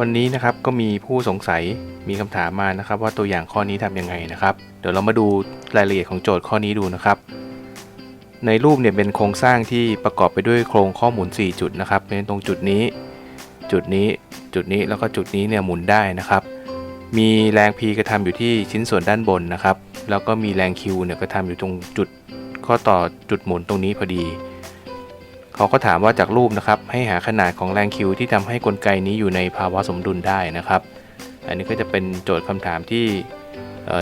วันนี้นะครับก็มีผู้สงสัยมีคำถามมานะครับ ว่าตัวอย่างข้อนี้ทำยังไงนะครับ เดี๋ยวเรามาดูรายละเอียดของโจทย์ข้อนี้ดูนะครับ ในรูปเนี่ยเป็นโครงสร้างที่ประกอบไปด้วยโครงข้อมุน4จุดนะครับเป็นตรงจุดนี้ จุดนี้จุดนี้แล้วก็จุดนี้เนี่ยหมุนได้นะครับ มีแรง P กระทำอยู่ที่ชิ้นส่วนด้านบนนะครับ แล้วก็มีแรง Q เนี่ยกระทำอยู่ตรงจุดข้อต่อจุดหมุนตรงนี้พอดี เขาก็ถามว่าจากรูปนะครับให้หาขนาดของแรง Q ที่ทำให้กลไกนี้อยู่ในภาวะสมดุลได้นะครับ อันนี้ก็จะเป็นโจทย์คำถามที่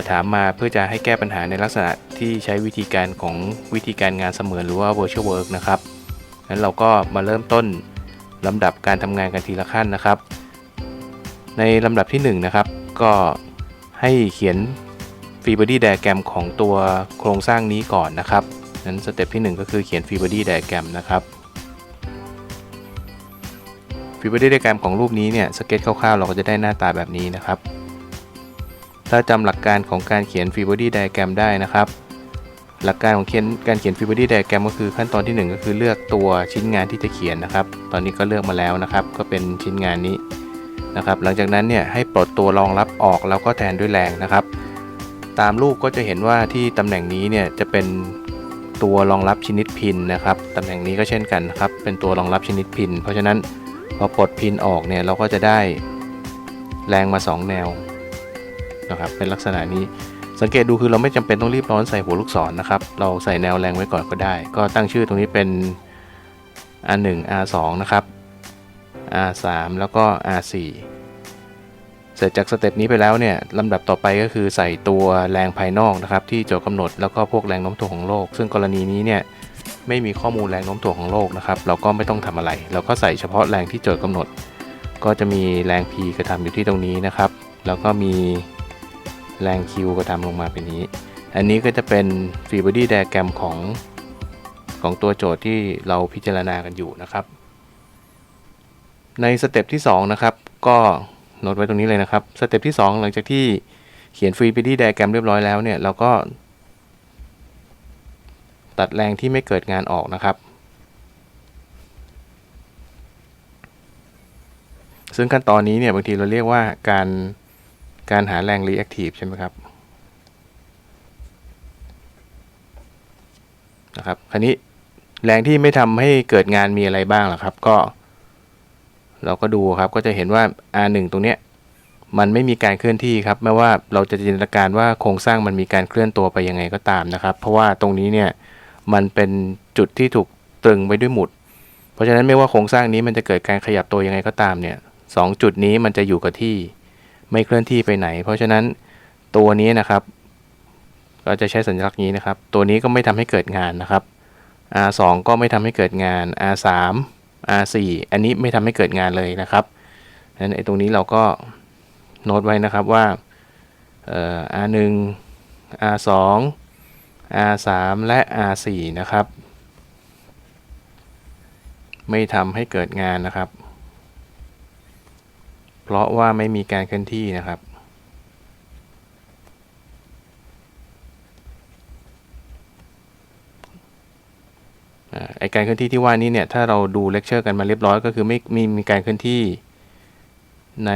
ถามมาเพื่อจะให้แก้ปัญหาในลักษณะที่ใช้วิธีการของวิธีการงานเสมือนหรือว่า virtual work นะครับงั้นเราก็มาเริ่มต้นลำดับการทำงานกันทีละขั้นนะครับ ในลำดับที่1นะครับก็ให้เขียน free body diagram ของตัวโครงสร้างนี้ก่อนนะครับนั้นสเต็ปที่ 1 ก็คือเขียน free body diagram นะครับ free body diagram ของรูปนี้เนี่ยสเก็ตคร่าวๆเราก็จะได้หน้าตาแบบนี้นะครับ ถ้าจำหลักการของการเขียน free body diagram ได้นะครับ หลักการของเขียนการเขียน free body diagram ก็คือขั้นตอนที่ 1 ก็คือเลือกตัวชิ้นงานที่จะเขียนนะครับ ตอนนี้ก็เลือกมาแล้วนะครับ ก็เป็นชิ้นงานนี้นะครับ หลังจากนั้นเนี่ยให้ปลดตัวรองรับออกแล้วก็แทนด้วยแรงนะครับ ตามรูปก็จะเห็นว่าที่ตำแหน่งนี้เนี่ยจะเป็นตัวรองรับชนิดพินนะครับ ตำแหน่งนี้ก็เช่นกันนะครับ เป็นตัวรองรับชนิดพิน เพราะฉะนั้น พอปลดพินออกเนี่ยเราก็จะได้แรงมา 2 แนวนะครับเป็นลักษณะนี้สังเกตดูคือเราไม่จำเป็นต้องรีบร้อนใส่หัวลูกศรนะครับ เราใส่แนวแรงไว้ก่อนก็ได้ ก็ตั้งชื่อตรงนี้เป็น R1 R2 นะครับ R3 แล้วก็ R4 เสร็จจากสเต็ปนี้ไปแล้วเนี่ยลำดับต่อไปก็คือใส่ตัวแรงภายนอกนะครับ ที่โจทย์กำหนดแล้วก็พวกแรงโน้มถ่วงของโลก ซึ่งกรณีนี้เนี่ย ไม่มีข้อมูลแรงโน้มถ่วงของโลกนะครับ เราก็ไม่ต้องทำอะไร เราก็ใส่เฉพาะแรงที่โจทย์กำหนด ก็จะมีแรง P กระทำอยู่ที่ตรงนี้นะครับ แล้วก็มีแรง Q กระทำลงมาเป็นนี้ อันนี้ก็จะเป็น free body diagram ของของตัวโจทย์ที่เราพิจารณากันอยู่นะครับ ในสเต็ปที่2นะครับ ก็โน้ตไว้ตรงนี้เลยนะครับ สเต็ปที่ 2 หลังจากที่เขียน free body diagram เรียบร้อยแล้วเนี่ย เราก็ ตัดแรงที่ไม่เกิดงานออกนะครับ ซึ่งขั้นตอนนี้เนี่ยบางทีเราเรียกว่าการการหาแรง reactive ใช่ไหมครับนะครับคราวนี้แรงที่ไม่ทำให้เกิดงานมีอะไรบ้างล่ะครับ ก็ เราก็ดูครับก็จะเห็นว่า R1 ตรงเนี้ยมันไม่มีการเคลื่อนที่ครับ ไม่ว่าเราจะจินตนาการว่าโครงสร้างมันมีการเคลื่อนตัวไปยังไงก็ตามนะครับ เพราะว่าตรงนี้เนี่ย มันเป็นจุดที่ถูกตรึงไว้ด้วยหมุด เพราะฉะนั้นไม่ว่าโครงสร้างนี้มันจะเกิดการขยับตัวยังไงก็ตามเนี่ยสองจุดนี้มันจะอยู่กับที่ไม่เคลื่อนที่ไปไหน เพราะฉะนั้นตัวนี้นะครับเราจะใช้สัญลักษณ์นี้นะครับ ตัวนี้ก็ไม่ทำให้เกิดงานนะครับ R2 ก็ไม่ทำให้เกิดงาน R3 R4 อันนี้ไม่ทำให้เกิดงานเลยนะครับนั้นไอ้ตรงนี้เราก็โน้ตไว้นะครับว่า R1 R2 R3 และ R4 นะครับ ไม่ทำให้เกิดงานนะครับ เพราะว่าไม่มีการเคลื่อนที่นะครับ ไอการเคลื่อนที่ที่ว่านี้เนี่ยถ้าเราดูเลคเชอร์กันมาเรียบร้อยก็คือไม่มีมีการเคลื่อนที่ใน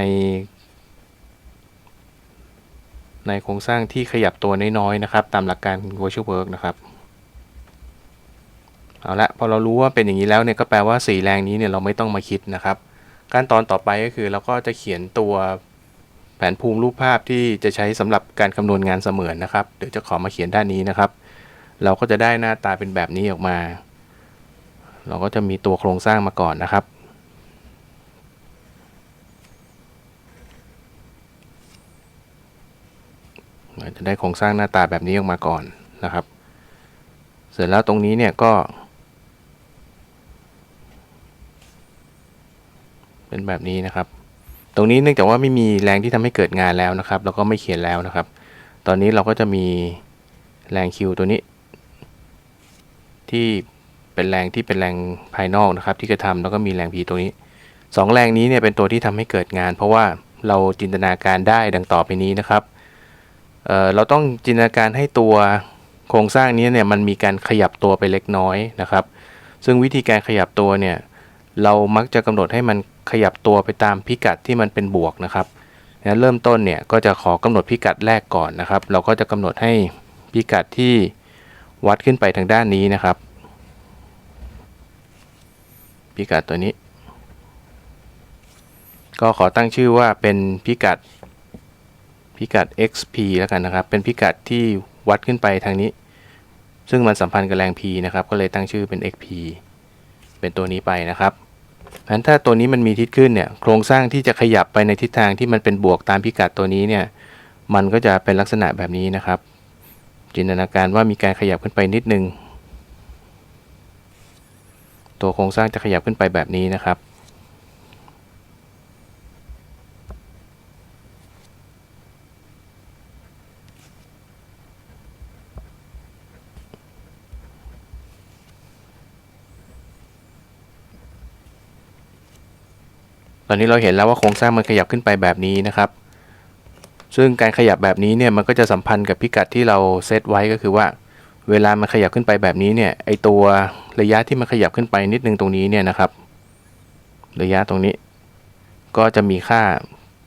ในโครงสร้างที่ขยับตัวน้อยๆนะครับ ตามหลักการ virtual work นะครับ เอาละพอเรารู้ว่าเป็นอย่างนี้แล้วเนี่ยก็แปลว่าสีแรงนี้เนี่ยเราไม่ต้องมาคิดนะครับ ขั้นตอนต่อไปก็คือเราก็จะเขียนตัวแผนภูมิรูปภาพที่จะใช้สำหรับการคำนวณงานเสมือนนะครับ เดี๋ยวจะขอมาเขียนด้านนี้นะครับ เราก็จะได้หน้าตาเป็นแบบนี้ออกมา เราก็จะมีตัวโครงสร้างมาก่อนนะครับ จะได้โครงสร้างหน้าตาแบบนี้ออกมาก่อนนะครับ เสร็จแล้วตรงนี้เนี่ยก็ เป็นแบบนี้นะครับ ตรงนี้เนื่องจากว่าไม่มีแรงที่ทำให้เกิดงานแล้วนะครับเราก็ไม่เขียนแล้วนะครับ ตอนนี้เราก็จะมีแรง Q ตัวนี้ ที่เป็นแรงที่เป็นแรงภายนอกนะครับ ที่กระทำแล้วก็มีแรง P ตัวนี้สองแรงนี้เนี่ยเป็นตัวที่ทำให้เกิดงาน เพราะว่าเราจินตนาการได้ดังต่อไปนี้นะครับ เเราต้องจินตนาการให้ตัวโครงสร้างนี้เนี่ยมันมีการขยับตัวไปเล็กน้อยนะครับ ซึ่งวิธีการขยับตัวเนี่ยเรามักจะกำหนดให้มันขยับตัวไปตามพิกัดที่มันเป็นบวกนะครับงั้นเริ่มต้นเนี่ยก็จะขอกำหนดพิกัดแรกก่อนนะครับ เราก็จะกำหนดให้พิกัดที่วัดขึ้นไปทางด้านนี้นะครับ พิกัดตัวนี้ ก็ขอตั้งชื่อว่าเป็นพิกัด พิกัด xp แล้วกันนะครับ เป็นพิกัดที่วัดขึ้นไปทางนี้ ซึ่งมันสัมพันธ์กับแรง p นะครับ ก็เลยตั้งชื่อเป็น xp เป็นตัวนี้ไปนะครับงั้นถ้าตัวนี้มันมีทิศขึ้นเนี่ยโครงสร้างที่จะขยับไปในทิศทางที่มันเป็นบวกตามพิกัดตัวนี้เนี่ยมันก็จะเป็นลักษณะแบบนี้นะครับ จินตนาการว่ามีการขยับขึ้นไปนิดนึงตัวโครงสร้างจะขยับขึ้นไปแบบนี้นะครับ ตอนนี้เราเห็นแล้วว่าโครงสร้างมันขยับขึ้นไปแบบนี้นะครับ ซึ่งการขยับแบบนี้เนี่ยมันก็จะสัมพันธ์กับพิกัดที่เราเซตไว้ก็คือว่า เวลามันขยับขึ้นไปแบบนี้เนี่ยไอตัวระยะที่มันขยับขึ้นไปนิดนึงตรงนี้เนี่ยนะครับ ระยะตรงนี้ ก็จะมีค่า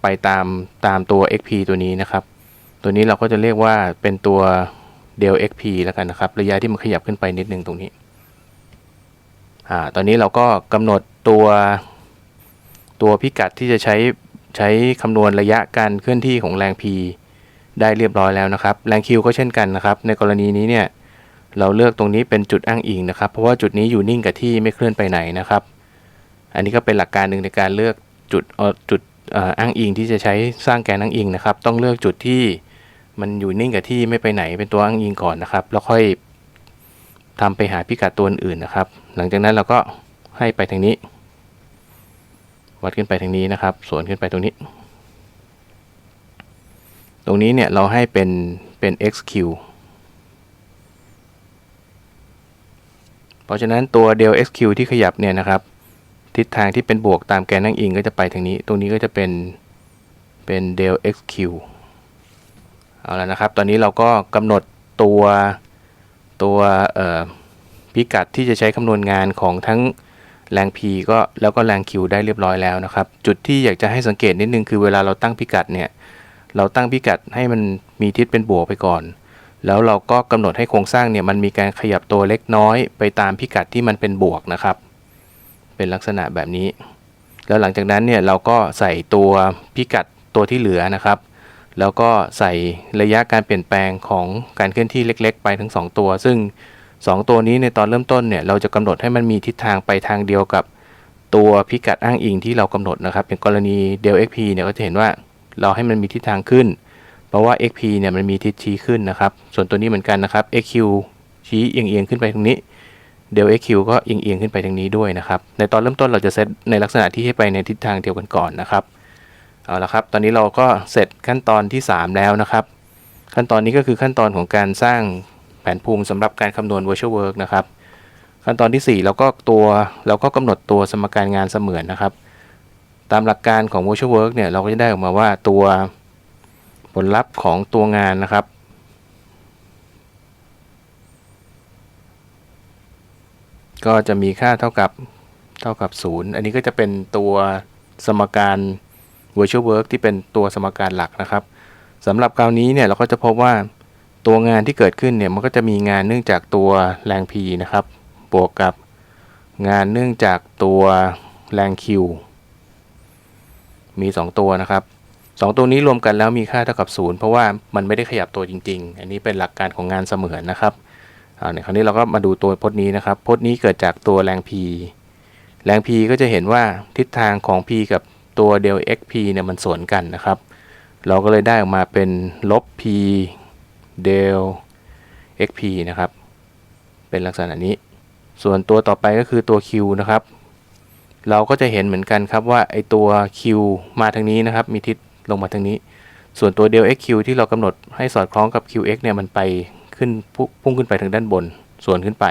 ไปตามตามตัว xp ตัวนี้นะครับ ตัวนี้เราก็จะเรียกว่าเป็นตัว del xp แล้วกันนะครับ ระยะที่มันขยับขึ้นไปนิดนึงตรงนี้อ่าตอนนี้เราก็กำหนดตัว ตัวพิกัดที่จะใช้ใช้คำนวณระยะการเคลื่อนที่ของแรง p ได้เรียบร้อยแล้วนะครับ แรง q ก็เช่นกันนะครับ ในกรณีนี้เนี่ยเราเลือกตรงนี้เป็นจุดอ้างอิงนะครับ เพราะว่าจุดนี้อยู่นิ่งกับที่ไม่เคลื่อนไปไหนนะครับ อันนี้ก็เป็นหลักการหนึ่งในการเลือกจุดจุดอ้างอิงที่จะใช้สร้างแกนอ้างอิงนะครับ ต้องเลือกจุดที่มันอยู่นิ่งกับที่ไม่ไปไหนเป็นตัวอ้างอิงก่อนนะครับ แล้วค่อยทำไปหาพิกัดตัวอื่นนะครับ หลังจากนั้นเราก็ให้ไปทางนี้ วัดขึ้นไปทางนี้นะครับ สวนขึ้นไปตรงนี้ ตรงนี้เนี่ยเราให้เป็นเป็น xq เพราะฉะนั้นตัว del xq ที่ขยับเนี่ยนะครับ ทิศทางที่เป็นบวกตามแกนนั่งอิงก็จะไปทางนี้ ตรงนี้ก็จะเป็นเป็น del xq เอาแล้วนะครับ ตอนนี้เราก็กำหนดตัวตัวพิกัดที่จะใช้คำนวณงานของทั้ง แรง p ก็แล้วก็แรง q ได้เรียบร้อยแล้วนะครับ จุดที่อยากจะให้สังเกตนิดนึงคือเวลาเราตั้งพิกัดเนี่ย เราตั้งพิกัดให้มันมีทิศเป็นบวกไปก่อน แล้วเราก็กำหนดให้โครงสร้างเนี่ยมันมีการขยับตัวเล็กน้อยไปตามพิกัดที่มันเป็นบวกนะครับ เป็นลักษณะแบบนี้ แล้วหลังจากนั้นเนี่ยเราก็ใส่ตัวพิกัดตัวที่เหลือนะครับ แล้วก็ใส่ระยะการเปลี่ยนแปลงของการเคลื่อนที่เล็ก ๆ ไปทั้ง 2 ตัว ซึ่ง 2 ตัวนี้ในตอนเริ่มต้นเนี่ยเราจะกำหนดให้มันมีทิศทางไปทางเดียวกับตัวพิกัดอ้างอิงที่เรากำหนดนะครับอย่างกรณี del xp เนี่ยก็จะเห็นว่าเราให้มันมีทิศทางขึ้น เพราะว่า xp เนี่ยมันมีทิศชี้ขึ้นนะครับ ส่วนตัวนี้เหมือนกันนะครับ xq ชี้เอียงๆขึ้นไปตรงนี้ del xq ก็เอียงๆขึ้นไปทางนี้ด้วยนะครับ ในตอนเริ่มต้นเราจะเซตในลักษณะที่ให้ไปในทิศทางเดียวกันก่อนนะครับเอาละครับตอนนี้เราก็เสร็จขั้นตอนที่ 3 แล้วนะครับ ขั้นตอนนี้ก็คือขั้นตอนของการสร้าง แผนภูมิสำหรับการคำนวณ virtual work นะครับ ขั้นตอนที่4เราก็ตัวเราก็กำหนดตัวสมการงานเสมือนนะครับ ตามหลักการของ virtual work เนี่ยเราก็จะได้ออกมาว่าตัวผลลัพธ์ของตัวงานนะครับ ก็จะมีค่าเท่ากับเท่ากับ 0 อันนี้ก็จะเป็นตัวสมการ virtual work ที่เป็นตัวสมการหลักนะครับสำหรับคราวนี้เนี่ยเราก็จะพบว่า ตัวงานที่เกิดขึ้นเนี่ยมันก็จะมีงานเนื่องจากตัวแรง P นะครับ บวกกับงานเนื่องจากตัวแรง Q มี 2 ตัวนะครับ 2 ตัวนี้รวมกันแล้วมีค่าเท่ากับ 0 เพราะว่ามันไม่ได้ขยับตัวจริง ๆ อันนี้เป็นหลักการของงานเสมือนนะครับอ่าในคราวนี้เราก็มาดูตัวพจน์นี้นะครับ พจน์นี้เกิดจากตัวแรง P แรง P ก็จะเห็นว่าทิศทางของ P กับตัว del xp เนี่ยมันสวนกันนะครับ เราก็เลยได้ออกมาเป็นลบ p del xp นะครับ เป็นลักษณะนี้ ส่วนตัวต่อไปก็คือตัว q นะครับ เราก็จะเห็นเหมือนกันครับว่าไอตัว q มาทางนี้นะครับ มีทิศลงมาทางนี้ ส่วนตัว del xq ที่เรากำหนดให้สอดคล้องกับ qx เนี่ยมันไปขึ้นพุ่งขึ้นไปทางด้านบน ส่วนขึ้นไป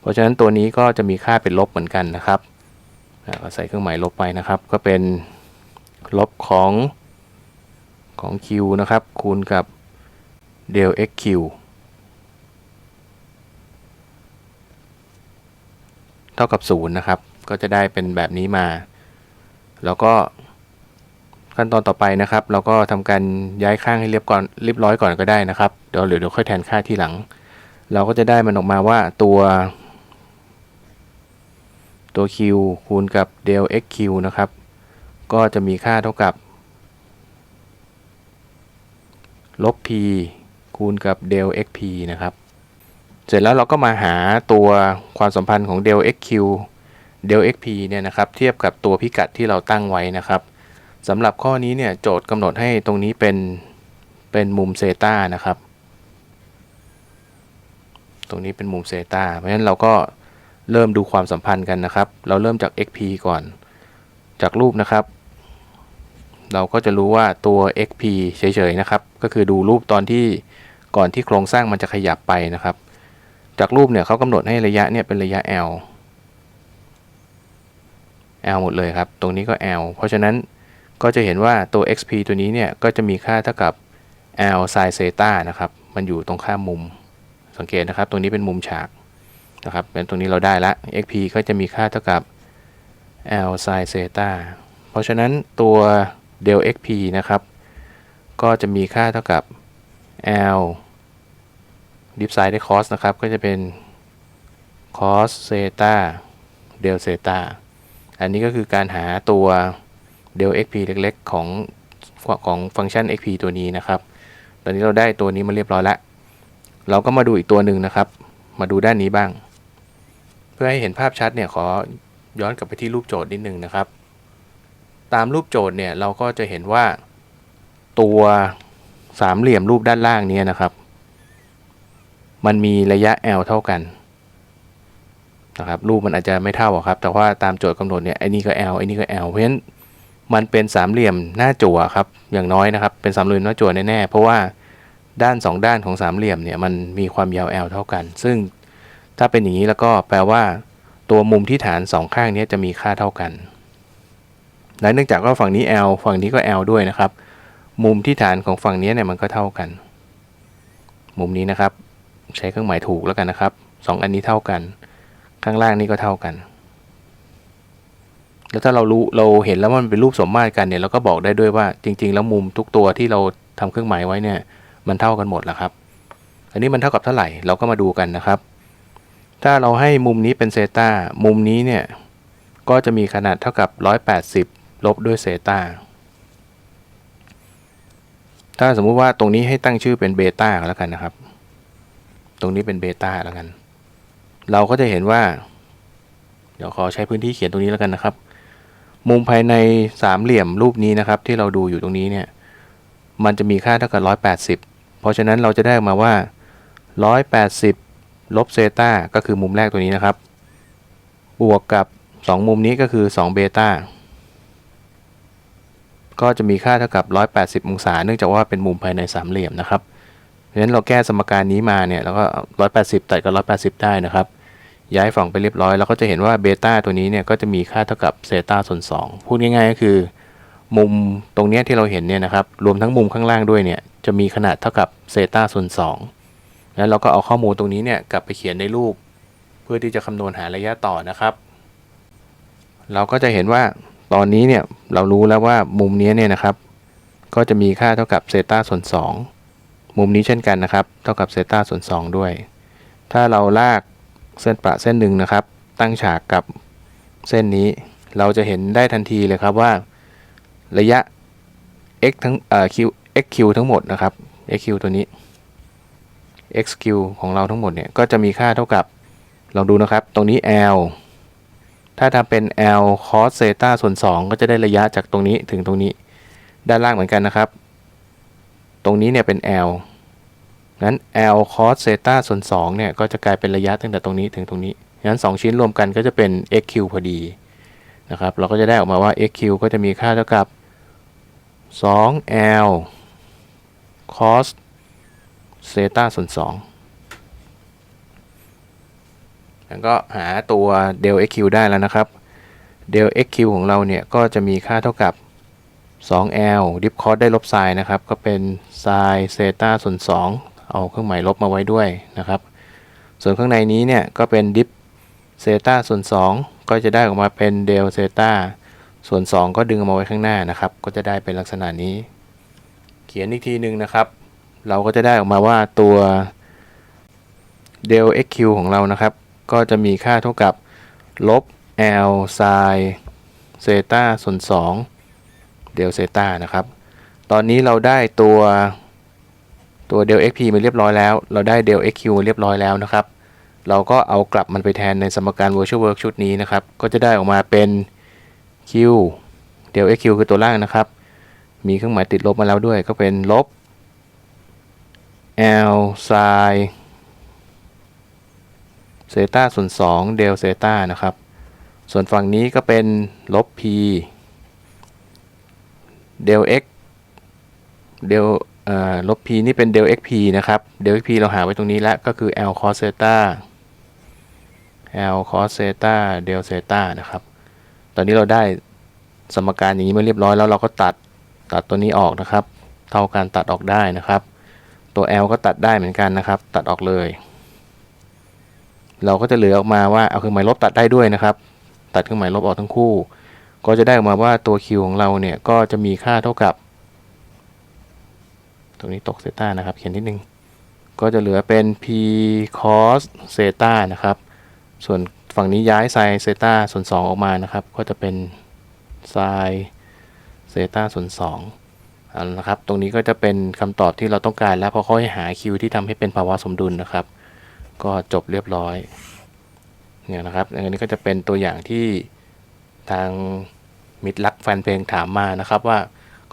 เพราะฉะนั้นตัวนี้ก็จะมีค่าเป็นลบเหมือนกันนะครับก็ใส่เครื่องหมายลบไปนะครับ ก็เป็นลบของของ q นะครับ คูณกับ del xq เท่ากับ 0 นะครับ ก็จะได้เป็นแบบนี้มา แล้วก็ขั้นตอนต่อไปนะครับ เราก็ทำการย้ายข้างให้เรียบก่อนเรียบร้อยก่อนก็ได้นะครับเดี๋ยวเดี๋ยวค่อยแทนค่าที่หลัง เราก็จะได้มันออกมาว่าตัว ตัว q คูณกับ del xq นะครับ ก็จะมีค่าเท่ากับลบ p คูณกับ del xp นะครับ เสร็จแล้วเราก็มาหาตัวความสัมพันธ์ของ del xq del xp เนี่ยนะครับ เทียบกับตัวพิกัดที่เราตั้งไว้นะครับสำหรับข้อนี้เนี่ยโจทย์กำหนดให้ตรงนี้เป็นเป็นมุมเซตานะครับ ตรงนี้เป็นมุมเซตาเพราะฉะนั้นเราก็เริ่มดูความสัมพันธ์กันนะครับ เราเริ่มจาก xp ก่อน จากรูปนะครับ เราก็จะรู้ว่าตัว xp เฉยๆนะครับ ก็คือดูรูปตอนที่ก่อนที่โครงสร้างมันจะขยับไปนะครับ จากรูปเนี่ยเขากำหนดให้ระยะเนี่ยเป็นระยะ l l หมดเลยครับ ตรงนี้ก็ l เพราะฉะนั้นก็จะเห็นว่าตัว xp ตัวนี้เนี่ยก็จะมีค่าเท่ากับ l sin theta นะครับ มันอยู่ตรงข้ามมุม สังเกตนะครับ ตรงนี้เป็นมุมฉากนะครับเป็นตรงนี้เราได้ละ xp ก็จะมีค่าเท่ากับ l sin theta เพราะฉะนั้นตัว del xp นะครับ ก็จะมีค่าเท่ากับ l dip side ได้ cos นะครับ ก็จะเป็น cos theta del theta อันนี้ก็คือการหาตัว del xp เล็กๆ ของของฟังก์ชัน xp ตัวนี้นะครับ ตอนนี้เราได้ตัวนี้มาเรียบร้อยแล้ว เราก็มาดูอีกตัวหนึ่งนะครับ มาดูด้านนี้บ้าง เพื่อให้เห็นภาพชัดเนี่ยขอย้อนกลับไปที่รูปโจทย์นิดนึงนะครับ ตามรูปโจทย์เนี่ยเราก็จะเห็นว่าตัวสามเหลี่ยมรูปด้านล่างนี้นะครับ มันมีระยะ l เท่ากันนะครับรูปมันอาจจะไม่เท่าครับ แต่ว่าตามโจทย์กำหนดเนี่ยไอ้นี่ก็ l ไอ้นี่ก็ l เพราะฉะนั้นมันเป็นสามเหลี่ยมหน้าจั่วครับอย่างน้อยนะครับ เป็นสามเหลี่ยมหน้าจั่วแน่ๆเพราะว่าด้าน 2 ด้านของสามเหลี่ยมเนี่ยมันมีความยาว l เท่ากัน ซึ่งถ้าเป็นอย่างนี้แล้วก็แปลว่า ตัวมุมที่ฐาน 2 ข้างนี้จะมีค่าเท่ากัน และเนื่องจากว่าฝั่งนี้ l ฝั่งนี้ก็ l ด้วยนะครับ มุมที่ฐานของฝั่งนี้เนี่ยมันก็เท่ากัน มุมนี้นะครับ ใช้เครื่องหมายถูกแล้วกันนะครับสองอันนี้เท่ากัน ข้างล่างนี่ก็เท่ากัน แล้วถ้าเรารู้เราเห็นแล้วว่ามันเป็นรูปสมมาตรกันเนี่ยเราก็บอกได้ด้วยว่าจริง ๆ แล้วมุมทุกตัวที่เราทำเครื่องหมายไว้เนี่ยมันเท่ากันหมดแล้วครับ อันนี้มันเท่ากับเท่าไหร่เราก็มาดูกันนะครับ ถ้าเราให้มุมนี้เป็นเซตามุมนี้เนี่ยก็จะมีขนาดเท่ากับ 180 ลบด้วยเซตาถ้าสมมุติว่าตรงนี้ให้ตั้งชื่อเป็นเบต้าแล้วกันนะครับ ตรงนี้เป็นเบต้าแล้วกัน เราก็จะเห็นว่า เดี๋ยวขอใช้พื้นที่เขียนตรงนี้แล้วกันนะครับ มุมภายในสามเหลี่ยมรูปนี้นะครับ ที่เราดูอยู่ตรงนี้เนี่ย มันจะมีค่าเท่ากับ 180 เพราะฉะนั้นเราจะได้มาว่า 180 ลบเซตาก็คือมุมแรกตัวนี้นะครับ บวกกับ 2 มุมนี้ก็คือ2เบต้า ก็จะมีค่าเท่ากับ 180 องศา เนื่องจากว่าเป็นมุมภายในสามเหลี่ยมนะครับ เพราะฉะนั้นเราแก้สมการนี้มาเนี่ยเราก็ 180 ตัดกับ 180 ได้นะครับ ย้ายฝั่งไปเรียบร้อยแล้วก็จะเห็นว่าเบต้าตัวนี้เนี่ยก็จะมีค่าเท่ากับเซตาส่วน2พูดง่ายๆก็คือ มุมตรงเนี้ยที่เราเห็นเนี่ยนะครับ รวมทั้งมุมข้างล่างด้วยเนี่ยจะมีขนาดเท่ากับเซตาส่วน2แล้วเราก็เอาข้อมูลตรงนี้เนี่ยกลับไปเขียนในรูป เพื่อที่จะคำนวณหาระยะต่อนะครับ เราก็จะเห็นว่า ตอนนี้เนี่ยเรารู้แล้วว่ามุมนี้เนี่ยนะครับ ก็จะมีค่าเท่ากับเซต้าส่วน 2 มุมนี้เช่นกันนะครับ เท่ากับเซต้าส่วน 2 ด้วย ถ้าเราลากเส้นประเส้นหนึ่งนะครับ ตั้งฉากกับเส้นนี้ เราจะเห็นได้ทันทีเลยครับว่า ระยะ x ทั้งเอ่อ q xq ทั้งหมดนะครับ xq ตัวนี้ xq ของเราทั้งหมดเนี่ยก็จะมีค่าเท่ากับลองดูนะครับ ตรงนี้ l ถ้าทำเป็น l cos theta ส่วน 2 ก็จะได้ระยะจากตรงนี้ถึงตรงนี้ ด้านล่างเหมือนกันนะครับ ตรงนี้เนี่ยเป็น l นั้น l cos theta ส่วน 2 เนี่ยก็จะกลายเป็นระยะตั้งแต่ตรงนี้ถึงตรงนี้งั้น 2 ชิ้นรวมกันก็จะเป็น xq พอดีนะครับ เราก็จะได้ออกมาว่า xq ก็จะมีค่าเท่ากับ 2l cos theta ส่วน2 แล้วก็หาตัว del xq ได้แล้วนะครับ del xq ของเราเนี่ยก็จะมีค่าเท่ากับ 2l dip cos ได้ลบ sin นะครับ ก็เป็น sin theta ส่วน 2 เอาเครื่องหมายลบมาไว้ด้วยนะครับ ส่วนข้างในนี้เนี่ยก็เป็น dip theta ส่วน 2 ก็จะได้ออกมาเป็น del theta ส่วน 2 ก็ดึงเอามาไว้ข้างหน้านะครับ ก็จะได้เป็นลักษณะนี้ เขียนอีกทีหนึ่งนะครับ เราก็จะได้ออกมาว่าตัว del xq ของเรานะครับ ก็จะมีค่าเท่ากับ ลบ l sin เซตาส่วน2 del เซตานะครับ ตอนนี้เราได้ตัวตัว del xp มาเรียบร้อยแล้ว เราได้ del xq มาเรียบร้อยแล้วนะครับ เราก็เอากลับมันไปแทนในสมการ virtual work ชุดนี้นะครับ ก็จะได้ออกมาเป็น q del xq คือตัวล่างนะครับ มีเครื่องหมายติดลบมาแล้วด้วย ก็เป็นลบ l sin เซตาส่วน2 del เซตานะครับ ส่วนฝั่งนี้ก็เป็นลบ p del x del เอ่อลบ p นี่เป็น del xp นะครับ del xp เราหาไว้ตรงนี้แล้วก็คือ l cos เซตา l cos เซตา del เซตานะครับ ตอนนี้เราได้สมการอย่างนี้มาเรียบร้อยแล้วเราก็ตัดตัดตัวนี้ออกนะครับ เท่ากันตัดออกได้นะครับ ตัว l ก็ตัดได้เหมือนกันนะครับ ตัดออกเลย เราก็จะเหลือออกมาว่าเอาเครื่องหมายลบตัดได้ด้วยนะครับ ตัดเครื่องหมายลบออกทั้งคู่ ก็จะได้ออกมาว่าตัว q ของเราเนี่ยก็จะมีค่าเท่ากับ ตรงนี้ตกเซต้านะครับ เขียนนิดนึง ก็จะเหลือเป็น p cos เซต้านะครับ ส่วนฝั่งนี้ย้ายไซเซต้าส่วน 2 ออกมานะครับ ก็จะเป็นไซเซต้าส่วน2เอาละนะครับ ตรงนี้ก็จะเป็นคำตอบที่เราต้องการแล้วพอค่อยหา q ที่ทำให้เป็นภาวะสมดุลนะครับ ก็จบเรียบร้อยเนี่ยนะครับอันนี้ก็จะเป็นตัวอย่างที่ทางมิตรรักแฟนเพลงถามมานะครับว่า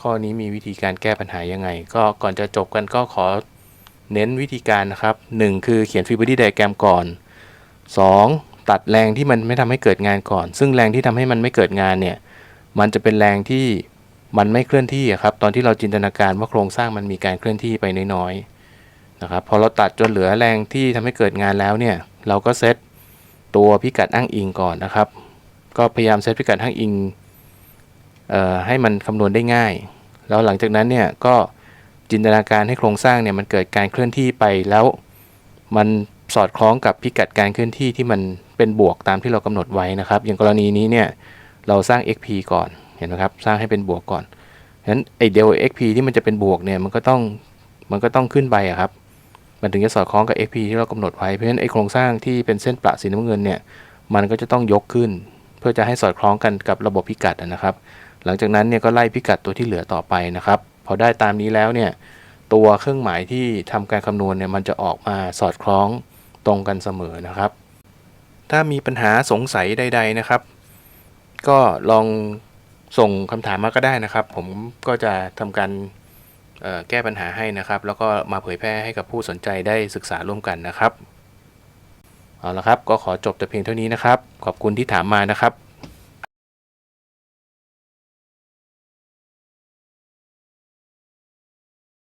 ข้อนี้มีวิธีการแก้ปัญหายังไง ก็ก่อนจะจบกันก็ขอเน้นวิธีการนะครับ 1 คือเขียนฟรีบอดี้ไดแกรมก่อน 2. ตัดแรงที่มันไม่ทำให้เกิดงานก่อน ซึ่งแรงที่ทำให้มันไม่เกิดงานเนี่ยมันจะเป็นแรงที่มันไม่เคลื่อนที่ครับตอนที่เราจินตนาการว่าโครงสร้างมันมีการเคลื่อนที่ไปน้อยๆ นะครับพอเราตัดจนเหลือแรงที่ทำให้เกิดงานแล้วเนี่ย เราก็เซตตัวพิกัดอ้างอิงก่อนนะครับ ก็พยายามเซตพิกัดอ้างอิงออให้มันคำนวณได้ง่าย แล้วหลังจากนั้นเนี่ยก็จินตนาการให้โครงสร้างเนี่ยมันเกิดการเคลื่อนที่ไปแล้ว มันสอดคล้องกับพิกัดการเคลื่อนที่ที่มันเป็นบวกตามที่เรากำหนดไว้นะครับ อย่างกรณีนี้เนี่ยเราสร้าง xp ก่อนเห็นไหมครับสร้างให้เป็นบวกก่อนฉะนั้นไอเดล xp ที่มันจะเป็นบวกเนี่ยมันก็ต้องมันก็ต้องขึ้นไปอะครับ มันถึงจะสอดคล้องกับ xp ที่เรากำหนดไว้เพราะฉะนั้นไอโครงสร้างที่เป็นเส้นประสีน้ำเงินเนี่ยมันก็จะต้องยกขึ้น เพื่อจะให้สอดคล้องกันกับระบบพิกัดนะครับ หลังจากนั้นเนี่ยก็ไล่พิกัดตัวที่เหลือต่อไปนะครับ พอได้ตามนี้แล้วเนี่ยตัวเครื่องหมายที่ทำการคำนวณเนี่ยมันจะออกมาสอดคล้องตรงกันเสมอนะครับ ถ้ามีปัญหาสงสัยใด ๆนะครับ ก็ลองส่งคำถามมาก็ได้นะครับ ผมก็จะทำการ แก้ปัญหาให้นะครับ แล้วก็มาเผยแพร่ให้กับผู้สนใจได้ศึกษาร่วมกันนะครับเอาละครับก็ขอจบแต่เพียงเท่านี้นะครับ ขอบคุณที่ถามมานะครับ